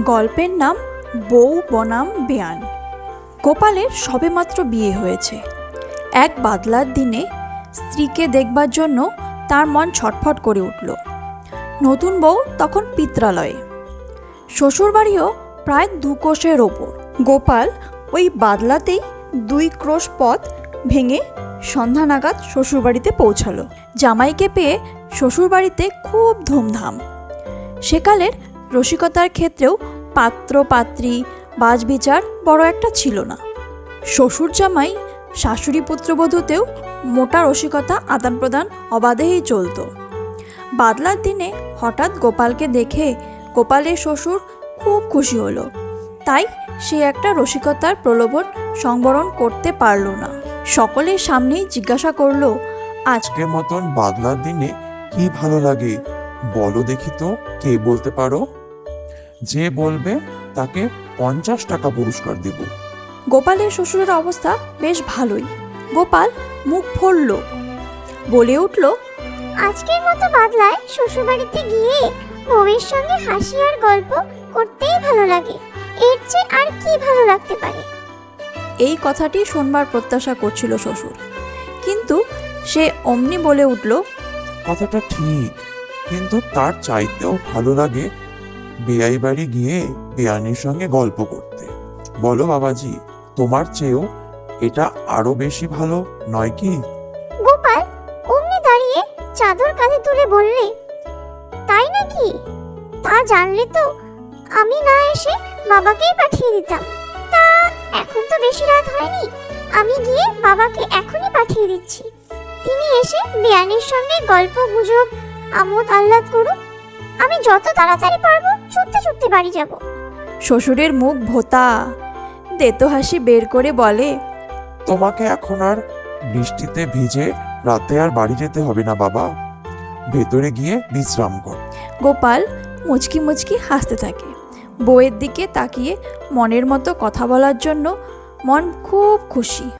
গল্পের নাম বউ বনাম বেয়ান। গোপালের সবেমাত্র বিয়ে হয়েছে। এক বাদলার দিনে স্ত্রীকে দেখবার জন্য তার মন ছটফট করে উঠল। নতুন বউ তখন পিত্রালয়ে। শ্বশুরবাড়িও প্রায় দু কোষের ওপর। গোপাল ওই বাদলাতেই দুই ক্রোশ পথ ভেঙে সন্ধ্যা নাগাদ শ্বশুরবাড়িতে পৌঁছালো। জামাইকে পেয়ে শ্বশুরবাড়িতে খুব ধুমধাম। সেকালের রসিকতার ক্ষেত্রেও পাত্র পাত্রী বাজবিচার বড় একটা ছিল না। শ্বশুর জামাই শাশুড়ি পুত্রবধূতেও মোটা রসিকতা আদান প্রদান অবাধেই চলতো। বাদলার দিনে হঠাৎ গোপালকে দেখে গোপালের শ্বশুর খুব খুশি হলো। তাই সে একটা রসিকতার প্রলোভন সংবরণ করতে পারল না। সকলের সামনেই জিজ্ঞাসা করল আজ আজকের মতন বাদলার দিনে কি ভালো লাগে? বলো দেখি তো, কে বলতে পারো? যে বলবে তাকে পঞ্চাশ টাকা পুরস্কার দেব। গোপালের শ্বশুরের অবস্থা বেশ ভালোই। গোপাল মুখ ফড়ল বলে উঠল আজকের মতো বাদলায় শ্বশুরবাড়িতে গিয়ে বউয়ের সঙ্গে হাসি আর গল্প করতেই ভালো লাগে। এর চেয়ে আর কি ভালো লাগতে পারে? এই কথাটি শোনবার প্রত্যাশা করছিল শ্বশুর। কিন্তু সে অমনি বলে উঠল কথাটা ঠিক কিন্তু তার চাইতেও ভালো লাগে বেয়াই বাড়ি গিয়ে বেয়ানির সঙ্গে গল্প করতে। বলো বাবাজি, তোমার চেয়েও এটা আরও বেশি ভালো, নয় কি? গোপাল, অমনি দাঁড়িয়ে চাদর কাঁধে তুলে বললে, তাই নাকি? তা জানলে তো আমি না এসে বাবাকেই পাঠিয়ে দিতাম। তা এখন তো বেশি রাত হয়নি, আমি গিয়ে বাবাকে এখনই পাঠিয়ে দিচ্ছি। তিনি এসে বিয়ানের সঙ্গে গল্প, গুজব, আমোদ আহ্লাদ করুক আমি যত তাড়াতাড়ি পারব ছুটতে ছুটতে বাড়ি যাব। শ্বশুরের মুখ ভোতা। দেতো হাসি বের করে বলে তোমাকে এখন আর বৃষ্টিতে ভিজে রাতে আর বাড়ি যেতে হবে না বাবা। ভেতরে গিয়ে বিশ্রাম কর। গোপাল মুচকি মুচকি হাসতে থাকে। বউয়ের দিকে তাকিয়ে মনের মতো কথা বলার জন্য মন খুব খুশি।